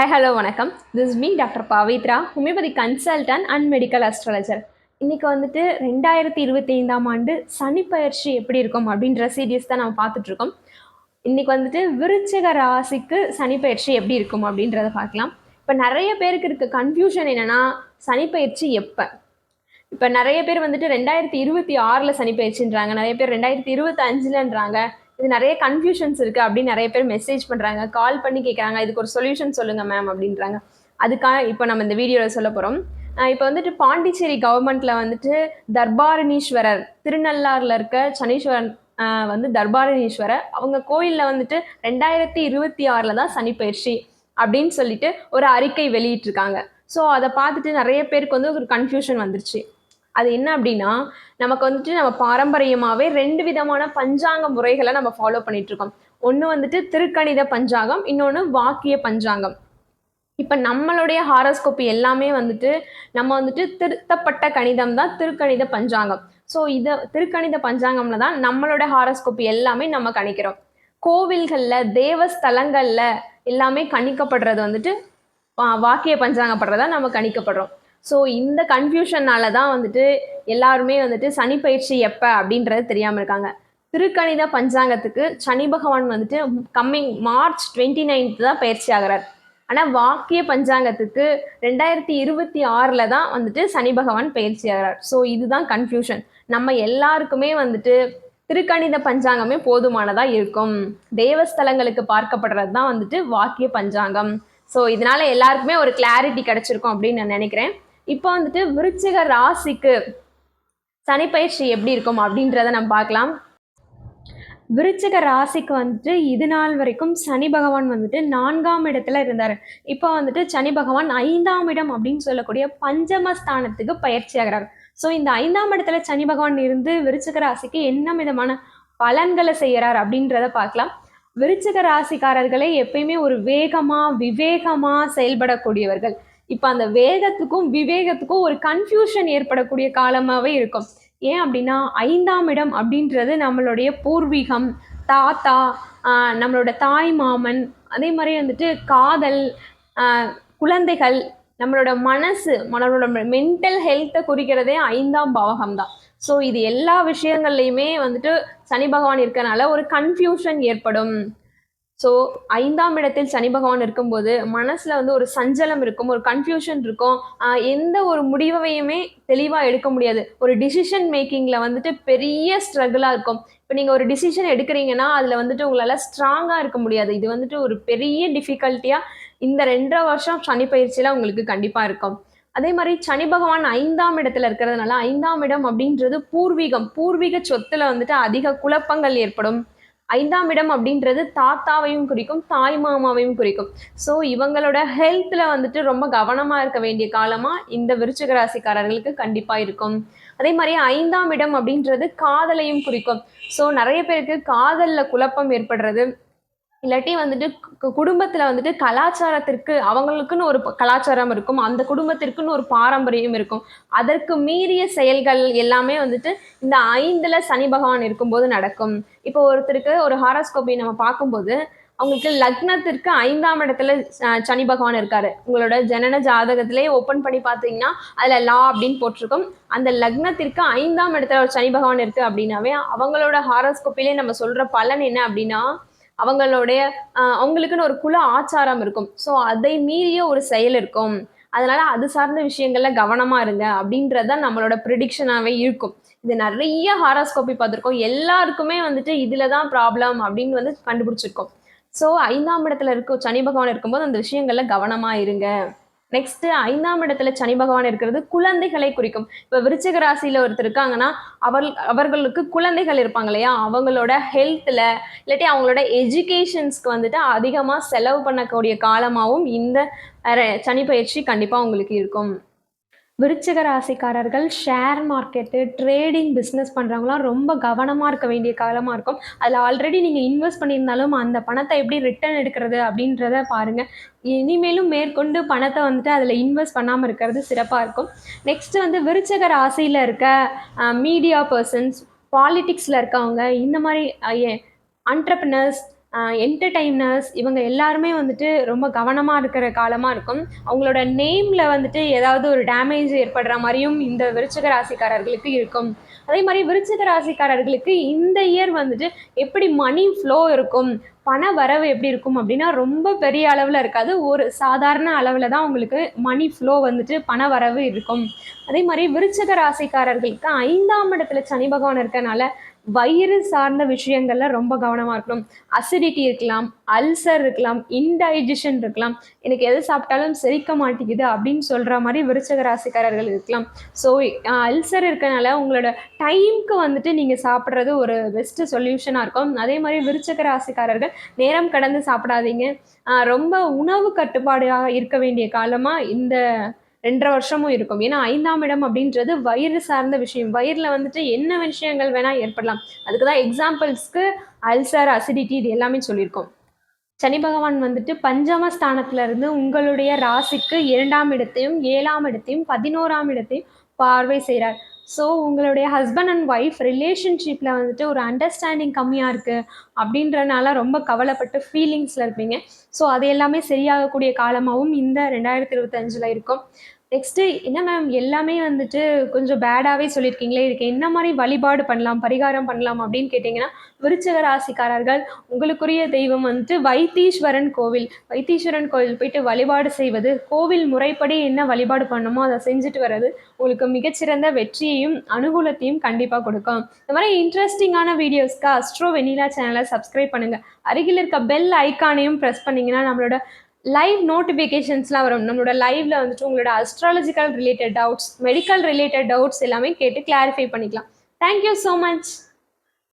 Hi hello வணக்கம். This me doctor Pavithra homeopathy consultant and medical astrologer இன்றைக்கி வந்துட்டு ரெண்டாயிரத்தி இருபத்தி ஐந்தாம் ஆண்டு சனிப்பயிற்சி எப்படி இருக்கும் அப்படின்ற சீரியஸ் தான் நம்ம பார்த்துட்ருக்கோம் இன்றைக்கி வந்துட்டு விருச்சிக ராசிக்கு சனிப்பயிற்சி எப்படி இருக்கும் அப்படின்றத பார்க்கலாம். இப்போ நிறைய பேருக்கு இருக்க கன்ஃபியூஷன் என்னென்னா சனிப்பயிற்சி எப்போ? இப்போ நிறைய பேர் வந்துட்டு ரெண்டாயிரத்தி இருபத்தி ஆறில் சனிப்பயிற்சின்றாங்க நிறைய பேர் ரெண்டாயிரத்தி இருபத்தஞ்சிலன்றாங்க இது நிறைய கன்ஃபியூஷன்ஸ் இருக்குது அப்படின்னு நிறைய பேர் மெசேஜ் பண்ணுறாங்க கால் பண்ணி கேட்குறாங்க இதுக்கு ஒரு சொல்யூஷன் சொல்லுங்கள் மேம் அப்படின்றாங்க. அதுக்காக இப்போ நம்ம இந்த வீடியோவில் சொல்ல போகிறோம் இப்போ வந்துட்டு பாண்டிச்சேரி கவர்மெண்ட்டில் வந்துட்டு தர்பாரணீஸ்வரர் திருநள்ளாறில் இருக்க சனீஸ்வரன் வந்து தர்பாரணீஸ்வரர் அவங்க கோயிலில் வந்துட்டு ரெண்டாயிரத்தி இருபத்தி ஆறில் தான் சனி பயிற்சி அப்படின்னு சொல்லிட்டு ஒரு அறிக்கை வெளியிட்டிருக்காங்க. ஸோ அதை பார்த்துட்டு நிறைய பேருக்கு வந்து ஒரு கன்ஃபியூஷன் வந்துருச்சு. அது என்ன அப்படின்னா நமக்கு வந்துட்டு நம்ம பாரம்பரியமாகவே ரெண்டு விதமான பஞ்சாங்க முறைகளை நம்ம ஃபாலோ பண்ணிட்டு இருக்கோம் ஒன்று வந்துட்டு திருக்கணித பஞ்சாங்கம் இன்னொன்று வாக்கிய பஞ்சாங்கம். இப்போ நம்மளுடைய ஹாரோஸ்கோப்பி எல்லாமே வந்துட்டு நம்ம வந்துட்டு திருத்தப்பட்ட கணிதம் தான் திருக்கணித பஞ்சாங்கம். ஸோ இதை திருக்கணித பஞ்சாங்கம்ல தான் நம்மளோட ஹாரோஸ்கோப்பி எல்லாமே நம்ம கணிக்கிறோம். கோவில்களில் தேவஸ்தலங்களில் எல்லாமே கணிக்கப்படுறது வந்துட்டு வா- வாக்கிய பஞ்சாங்கப்படுறதா நம்ம கணிக்கப்படுறோம். ஸோ இந்த கன்ஃபியூஷனால தான் வந்துட்டு எல்லாருமே வந்துட்டு சனி பயிற்சி எப்போ அப்படின்றது தெரியாமல் இருக்காங்க. திருக்கணித பஞ்சாங்கத்துக்கு சனி பகவான் வந்துட்டு கம்மிங் மார்ச் டுவெண்ட்டி நைன்த் தான் பயிற்சி ஆகிறார். ஆனால் வாக்கிய பஞ்சாங்கத்துக்கு ரெண்டாயிரத்தி இருபத்தி ஆறில் தான் வந்துட்டு சனி பகவான் பயிற்சி ஆகிறார். ஸோ இதுதான் கன்ஃபியூஷன் நம்ம எல்லாருக்குமே வந்துட்டு திருக்கணித பஞ்சாங்கமே போதுமானதாக இருக்கும். தேவஸ்தலங்களுக்கு பார்க்கப்படுறது தான் வந்துட்டு வாக்கிய பஞ்சாங்கம். ஸோ இதனால எல்லாருக்குமே ஒரு கிளாரிட்டி கிடைச்சிருக்கும் அப்படின்னு நான் நினைக்கிறேன். இப்போ வந்துட்டு விருச்சிக ராசிக்கு சனிப்பயிற்சி எப்படி இருக்கும் அப்படின்றத நம்ம பார்க்கலாம். விருச்சிக ராசிக்கு வந்துட்டு இது நாள் வரைக்கும் சனி பகவான் வந்துட்டு நான்காம் இடத்துல இருந்தார். இப்போ வந்துட்டு சனி பகவான் ஐந்தாம் இடம் அப்படின்னு சொல்லக்கூடிய பஞ்சமஸ்தானத்துக்கு பயிற்சி ஆகிறார். ஸோ இந்த ஐந்தாம் இடத்துல சனி பகவான் இருந்து விருச்சிக ராசிக்கு என்ன விதமான பலன்களை செய்கிறார் அப்படின்றத பார்க்கலாம். விருச்சிக ராசிக்காரர்களே எப்பயுமே ஒரு வேகமாக விவேகமாக செயல்படக்கூடியவர்கள். இப்போ அந்த வேகத்துக்கும் விவேகத்துக்கும் ஒரு கன்ஃபியூஷன் ஏற்படக்கூடிய காலமாகவே இருக்கும். ஏன் அப்படின்னா ஐந்தாம் இடம் அப்படின்றது நம்மளுடைய பூர்வீகம் தாத்தா நம்மளோட தாய் மாமன் அதே மாதிரி வந்துட்டு காதல் குழந்தைகள் நம்மளோட மனசு நம்மளோட மென்டல் ஹெல்த்தை குறிக்கிறதே ஐந்தாம் பாவகம் தான் ஸோ இது எல்லா விஷயங்கள்லையுமே வந்துட்டு சனி பகவான் இருக்கிறனால ஒரு கன்ஃபியூஷன் ஏற்படும். ஸோ ஐந்தாம் இடத்தில் சனி பகவான் இருக்கும்போது மனசில் வந்து ஒரு சஞ்சலம் இருக்கும் ஒரு கன்ஃபியூஷன் இருக்கும். எந்த ஒரு முடிவையுமே தெளிவாக எடுக்க முடியாது. ஒரு டிசிஷன் மேக்கிங்கில் வந்துட்டு பெரிய ஸ்ட்ரகிளாக இருக்கும். இப்போ நீங்கள் ஒரு டிசிஷன் எடுக்கிறீங்கன்னா அதில் வந்துட்டு உங்களால் ஸ்ட்ராங்காக இருக்க முடியாது. இது வந்துட்டு ஒரு பெரிய டிஃபிகல்ட்டியாக இந்த ரெண்டரை வருஷம் சனி பயிற்சியில் உங்களுக்கு கண்டிப்பாக இருக்கும். அதே மாதிரி சனி பகவான் ஐந்தாம் இடத்துல இருக்கிறதுனால ஐந்தாம் இடம் அப்படின்றது பூர்வீகம். பூர்வீக சொத்துல வந்துட்டு அதிக குழப்பங்கள் ஏற்படும். ஐந்தாம் இடம் அப்படின்றது தாத்தாவையும் குறிக்கும் தாய் மாமாவையும் குறிக்கும். ஸோ இவங்களோட ஹெல்த்தில் வந்துட்டு ரொம்ப கவனமாக இருக்க வேண்டிய காலமாக இந்த விருச்சிக ராசிக்காரர்களுக்கு கண்டிப்பாக இருக்கும். அதே மாதிரி ஐந்தாம் இடம் அப்படின்றது காதலையும் குறிக்கும். ஸோ நிறைய பேருக்கு காதலில் குழப்பம் ஏற்படுறது இல்லாட்டி வந்துட்டு கு- குடும்பத்துல வந்துட்டு கலாச்சாரத்திற்கு அவங்களுக்குன்னு ஒரு கலாச்சாரம் இருக்கும். அந்த குடும்பத்திற்குன்னு ஒரு பாரம்பரியம் இருக்கும். அதற்கு மீறிய செயல்கள் எல்லாமே வந்துட்டு இந்த ஐந்துல சனி பகவான் இருக்கும்போது நடக்கும். இப்போ ஒருத்தருக்கு ஒரு ஹாரோஸ்கோப்பி நம்ம பார்க்கும்போது அவங்களுக்கு லக்னத்திற்கு ஐந்தாம் இடத்துல சனி பகவான் இருக்காரு. உங்களோட ஜனன ஜாதகத்திலே ஓப்பன் பண்ணி பார்த்தீங்கன்னா அதில் லா அப்படின்னு போட்டிருக்கும். அந்த லக்னத்திற்கு ஐந்தாம் இடத்துல ஒரு சனி பகவான் இருக்கு அப்படின்னாவே அவங்களோட ஹாரோஸ்கோப்பிலே நம்ம சொல்ற பலன் என்ன அப்படின்னா அவங்களுடைய அவங்களுக்குன்னு ஒரு குல ஆச்சாரம் இருக்கும். ஸோ அதை மீறிய ஒரு செயல் இருக்கும். அதனால அது சார்ந்த விஷயங்கள்ல கவனமா இருங்க அப்படின்றத நம்மளோட ப்ரிடிக்ஷனாகவே இருக்கும். இது நிறைய ஹாராஸ்கோப்பி பார்த்துருக்கோம். எல்லாருக்குமே வந்துட்டு இதுல தான் ப்ராப்ளம் அப்படின்னு வந்து கண்டுபிடிச்சிருக்கோம். ஸோ ஐந்தாம் இடத்துல இருக்கும் சனி பகவான் இருக்கும்போது அந்த விஷயங்கள்ல கவனமா இருங்க. நெக்ஸ்ட் ஐந்தாம் இடத்துல சனி பகவான் இருக்கிறது குழந்தைகளை குறிக்கும். இப்போ விருச்சிக ராசியில ஒருத்தர் இருக்காங்கன்னா அவர் அவர்களுக்கு குழந்தைகள் இருப்பாங்க இல்லையா? அவங்களோட ஹெல்த்தில் இல்லாட்டி அவங்களோட எஜுகேஷன்ஸ்க்கு வந்துட்டு அதிகமாக செலவு பண்ணக்கூடிய காலமாகவும் இந்த சனி பயிற்சி கண்டிப்பாக உங்களுக்கு இருக்கும். விருச்சிக ராசிக்காரர்கள் ஷேர் மார்க்கெட்டு ட்ரேடிங் பிஸ்னஸ் பண்ணுறவங்களாம் ரொம்ப கவனமாக இருக்க வேண்டிய காலமாக இருக்கும். அதில் ஆல்ரெடி நீங்கள் இன்வெஸ்ட் பண்ணியிருந்தாலும் அந்த பணத்தை எப்படி ரிட்டர்ன் எடுக்கிறது அப்படின்றத பாருங்கள் இனிமேலும் மேற்கொண்டு பணத்தை வந்துட்டு அதில் இன்வெஸ்ட் பண்ணாமல் இருக்கிறது சிறப்பாக இருக்கும். நெக்ஸ்ட்டு வந்து விருச்சக ராசியில் இருக்க மீடியா பர்சன்ஸ் பாலிட்டிக்ஸில் இருக்கவங்க இந்த மாதிரி அன்டர்பிரினர்ஸ் என்டர்டைனர்ஸ் இவங்க எல்லாருமே வந்துட்டு ரொம்ப கவனமாக இருக்கிற காலமாக இருக்கும். அவங்களோட நேமில் வந்துட்டு ஏதாவது ஒரு டேமேஜ் ஏற்படுற மாதிரியும் இந்த விருச்சிக ராசிக்காரர்களுக்கு இருக்கும். அதே மாதிரி விருச்சிக ராசிக்காரர்களுக்கு இந்த இயர் வந்துட்டு எப்படி மணி ஃப்ளோ இருக்கும் பண வரவு எப்படி இருக்கும் அப்படின்னா ரொம்ப பெரிய அளவில் இருக்காது. ஒரு சாதாரண அளவில் தான் உங்களுக்கு மணி ஃப்ளோ வந்துட்டு பண வரவு இருக்கும். அதே மாதிரி விருச்சக ராசிக்காரர்களுக்கு ஐந்தாம் இடத்துல சனி பகவான் இருக்கனால வயிறு சார்ந்த விஷயங்கள்ல ரொம்ப கவனமாக இருக்கணும். அசிடிட்டி இருக்கலாம் அல்சர் இருக்கலாம் இன்டைஜஷன் இருக்கலாம். எனக்கு எது சாப்பிட்டாலும் செரிக்க மாட்டேங்குது அப்படின்னு சொல்கிற மாதிரி விருச்சக ராசிக்காரர்கள் இருக்கலாம். ஸோ அல்சர் இருக்கனால உங்களோட டைம்க்கு வந்துட்டு நீங்கள் சாப்பிட்றது ஒரு பெஸ்ட்டு சொல்யூஷனாக இருக்கும். அதே மாதிரி விருச்சக ராசிக்காரர்கள் நேரம் கடந்து சாப்பிடாதீங்க. ரொம்ப உணவு கட்டுப்பாடாக இருக்க வேண்டிய காலமாக இந்த ரெண்டரை வருஷமும் இருக்கும். ஏன்னா ஐந்தாம் இடம் அப்படின்றது வயிறு சார்ந்த விஷயம். வயிறில் வந்துட்டு என்ன விஷயங்கள் வேணால் ஏற்படலாம். அதுக்கு தான் எக்ஸாம்பிள்ஸ்க்கு அல்சர் அசிடிட்டி இது எல்லாமே சொல்லியிருக்கோம். சனி பகவான் வந்துட்டு பஞ்சம ஸ்தானத்திலிருந்து உங்களுடைய ராசிக்கு இரண்டாம் இடத்தையும் ஏழாம் இடத்தையும் பதினோராம் இடத்தையும் பார்வை செய்கிறார் ஸோ உங்களுடைய ஹஸ்பண்ட் அண்ட் ஒய்ஃப் ரிலேஷன்ஷிப்பில் வந்துட்டு ஒரு அண்டர்ஸ்டாண்டிங் கம்மியாக இருக்குது அப்படின்றனால ரொம்ப கவலைப்பட்டு ஃபீலிங்ஸில் இருப்பீங்க. ஸோ அது எல்லாமே சரியாகக்கூடிய காலமாகவும் இந்த ரெண்டாயிரத்தி இருபத்தஞ்சில் இருக்கும். நெக்ஸ்ட்டு என்ன மேம் எல்லாமே வந்துட்டு கொஞ்சம் பேடாகவே சொல்லியிருக்கீங்களே இதுக்கு என்ன மாதிரி வழிபாடு பண்ணலாம் பரிகாரம் பண்ணலாம் அப்படின்னு கேட்டிங்கன்னா விருச்சக ராசிக்காரர்கள் உங்களுக்குரிய தெய்வம் வந்துட்டு வைத்தீஸ்வரன் கோவில். வைத்தீஸ்வரன் கோவில் போயிட்டு வழிபாடு செய்வது கோவில் முறைப்படி என்ன வழிபாடு பண்ணணுமோ அதை செஞ்சுட்டு வர்றது உங்களுக்கு மிகச்சிறந்த வெற்றியையும் அனுகூலத்தையும் கண்டிப்பாக கொடுக்கும். இந்த மாதிரி இன்ட்ரெஸ்டிங்கான வீடியோஸ்க்கு அஸ்ட்ரோ வெனிலா சேனலை சப்ஸ்கிரைப் பண்ணுங்கள் அருகில் இருக்க பெல் ஐக்கானையும் ப்ரெஸ் பண்ணிங்கன்னா நம்மளோட லைவ் நோட்டிஃபிகேஷன்ஸ்லாம் வரும். நம்மளோட லைவ்ல வந்துட்டு உங்களோட astrological related doubts medical related doubts எல்லாமே கேட்டு கிளாரிஃபை பண்ணிக்கலாம். Thank you so much